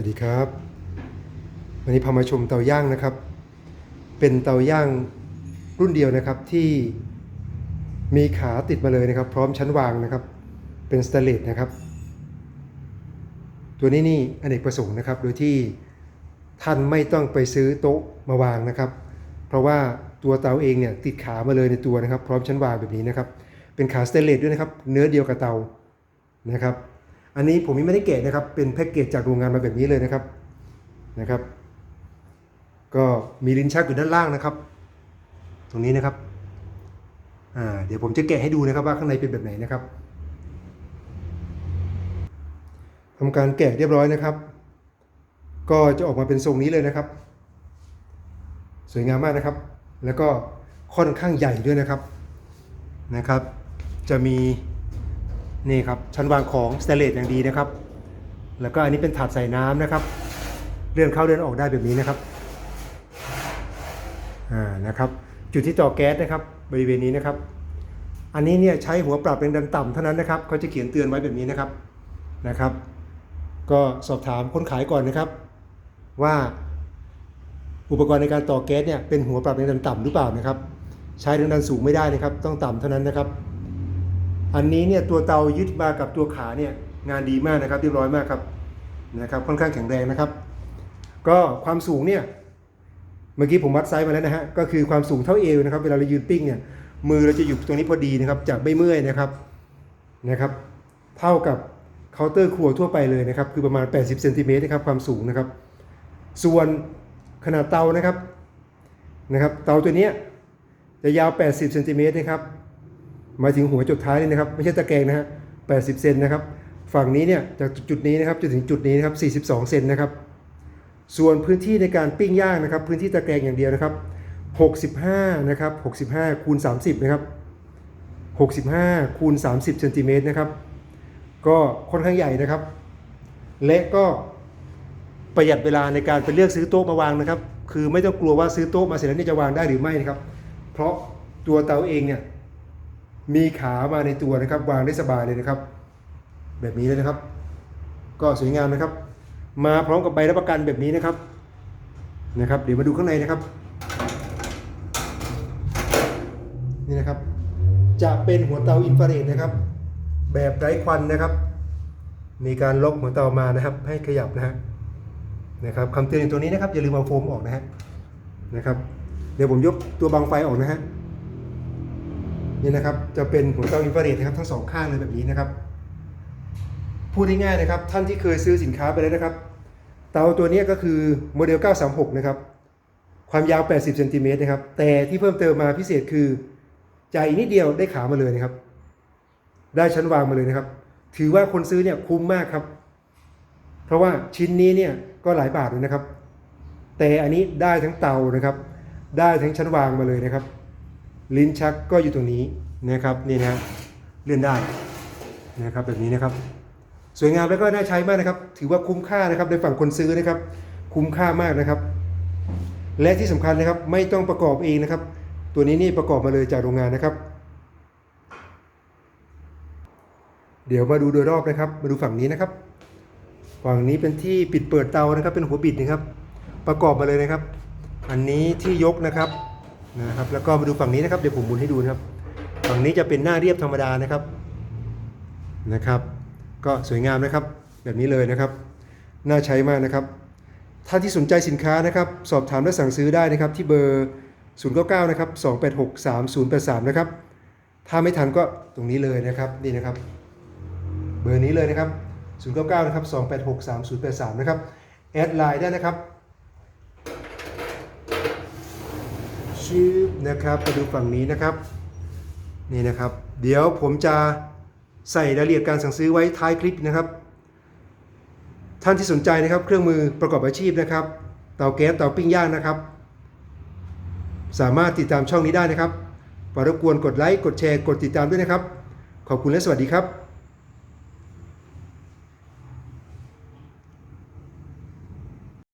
วัสดีครับ วันนี้พามาชมเตาย่างนะครับ เป็นเตาย่างรุ่นเดียวนะครับที่มีขาติดมาเลยนะครับ พร้อมชั้นวางนะครับ เป็นสเตเลสนะครับ ตัวนี้นี่อเนกประสงค์นะครับ โดยที่ท่านไม่ต้องไปซื้อโต๊ะมาวางนะครับ เพราะว่าตัวเตาเองเนี่ยติดขามาเลยในตัวนะครับ พร้อมชั้นวางแบบนี้นะครับ เป็นขาสเตเลสด้วยนะครับ เนื้อเดียวกับเตานะครับ อันนี้ผมยังไม่ได้แกะนะครับ เป็นแพ็กเกจจากโรงงานมาแบบนี้เลยนะครับนะครับ ก็มีลิ้นชักอยู่ด้านล่างนะครับ ตรงนี้นะครับอ่าเดี๋ยวผมจะแกะให้ดูนะครับว่าข้างในเป็นแบบไหนนะครับทำการแกะเรียบร้อยนะครับ ก็จะออกมาเป็นทรงนี้เลยนะครับ สวยงามมากนะครับ แล้วก็ค่อนข้างใหญ่ด้วยนะครับนะครับ จะมี นี่ครับชั้นวางของสเตเลสอย่างดีนะครับ แล้วก็อันนี้เป็นถาดใส่น้ำนะครับ เลื่อนเข้าเลื่อนออกได้แบบนี้นะครับอ่านะครับจุดที่ต่อแก๊สนะครับ บริเวณนี้นะครับ อันนี้เนี่ยใช้หัวปรับแรงดันต่ำเท่านั้นนะครับเขาจะเขียนเตือนไว้แบบนี้นะครับนะครับ ก็สอบถามคนขายก่อนนะครับ ว่าอุปกรณ์ในการต่อแก๊สเนี่ยเป็นหัวปรับแรงดันต่ำหรือเปล่านะครับ ใช้แรงดันสูงไม่ได้นะครับ ต้องต่ำเท่านั้นนะครับ อันนี้เนี่ยตัวเตายึดมากับตัวขาเนี่ยงานดีมากนะครับเรียบร้อยมากครับนะครับค่อนข้างแข็งแรงนะครับ ก็ความสูงเนี่ยเมื่อกี้ผมวัดไซส์มาแล้วนะฮะก็คือความสูงเท่าเอวนะครับเวลาเรายืนปิ้งเนี่ยมือเราจะอยู่ตรงนี้พอดีนะครับจะไม่เมื่อยนะครับนะครับ เท่ากับเคาน์เตอร์ครัวทั่วไปเลยนะครับคือประมาณ 80เซนติเมตรนะครับความสูงนะครับ ส่วนขนาดเตานะครับนะครับ เตาตัวนี้จะยาว 80เซนติเมตรนะครับ หมายถึงหัวจุดท้ายเลยนะครับไม่ใช่ตะแกรงนะฮะ80 เซนนะครับฝั่งนี้เนี่ยจากจุดนี้นะครับจนถึงจุดนี้นะครับ42 เซนนะครับส่วนพื้นที่ในการปิ้งย่างนะครับ พื้นที่ตะแกรงอย่างเดียวนะครับ 65นะครับ65คูณ30นะครับ65คูณ30เซนติเมตรนะครับก็ค่อนข้างใหญ่นะครับ และก็ประหยัดเวลาในการไปเลือกซื้อโต๊ะมาวางนะครับ คือไม่ต้องกลัวว่าซื้อโต๊ะมาเสร็จแล้วนี่จะวางได้หรือไม่นะครับ เพราะตัวเตาเองเนี่ย มีขามาในตัวนะครับ วางได้สบายเลยนะครับ แบบนี้เลยนะครับ ก็สวยงามนะครับ มาพร้อมกับใบรับประกันแบบนี้นะครับนะครับ เดี๋ยวมาดูข้างในนะครับ นี่นะครับ จะเป็นหัวเตาอินฟราเรดนะครับ แบบไร้ควันนะครับ มีการล็อกหัวเตามานะครับ ให้ขยับนะฮะนะครับคำเตือนในตัวนี้นะครับอย่าลืมเอาโฟมออกนะฮะนะครับ เดี๋ยวผมยกตัวบังไฟออกนะฮะ นี่นะครับจะเป็นหัวเตาอินฟราเรดนะครับทั้งสองข้างเลยแบบนี้นะครับ พูดง่ายๆนะครับ ท่านที่เคยซื้อสินค้าไปแล้วนะครับ เตาตัวนี้ก็คือโมเดล 936 นะครับ ความยาว 80เซนติเมตรนะครับ แต่ที่เพิ่มเติมมาพิเศษคือจ่ายนิดเดียวได้ขามาเลยนะครับ ได้ชั้นวางมาเลยนะครับ ถือว่าคนซื้อเนี่ยคุ้มมากครับ เพราะว่าชิ้นนี้เนี่ยก็หลายบาทเลยนะครับ แต่อันนี้ได้ทั้งเตานะครับ ได้ทั้งชั้นวางมาเลยนะครับ ลิ้นชักก็อยู่ตรงนี้นะครับนี่นะเลื่อนได้นะครับแบบนี้นะครับ สวยงามแล้วก็น่าใช้มากนะครับ ถือว่าคุ้มค่านะครับในฝั่งคนซื้อนะครับ คุ้มค่ามากนะครับ และที่สำคัญนะครับไม่ต้องประกอบเองนะครับ ตัวนี้นี่ประกอบมาเลยจากโรงงานนะครับ เดี๋ยวมาดูโดยรอบนะครับ มาดูฝั่งนี้นะครับ ฝั่งนี้เป็นที่ปิดเปิดเตานะครับ เป็นหัวบิดนะครับ ประกอบมาเลยนะครับ อันนี้ที่ยกนะครับ นะครับแล้วก็มาดูฝั่งนี้นะครับเดี๋ยวผมหมุนให้ดูนะครับ ฝั่งนี้จะเป็นหน้าเรียบธรรมดานะครับนะครับ ก็สวยงามนะครับ แบบนี้เลยนะครับ น่าใช้มากนะครับ ถ้าที่สนใจสินค้านะครับ สอบถามและสั่งซื้อได้นะครับ ที่เบอร์ 099นะครับ286 3083นะครับถ้าไม่ทันก็ตรงนี้เลยนะครับนี่นะครับ เบอร์นี้เลยนะครับ099นะครับ286 3083นะครับแอดไลน์ได้นะครับ ชื่อนะครับมาดูฝั่งนี้นะครับ นี่นะครับ เดี๋ยวผมจะใส่รายละเอียดการสั่งซื้อไว้ท้ายคลิปนะครับ ท่านที่สนใจนะครับ เครื่องมือประกอบอาชีพนะครับ เตาแก๊สเตาปิ้งย่างนะครับ สามารถติดตามช่องนี้ได้นะครับฝากรบกวนกดไลค์กดแชร์กดติดตามด้วยนะครับ ขอบคุณและสวัสดีครับ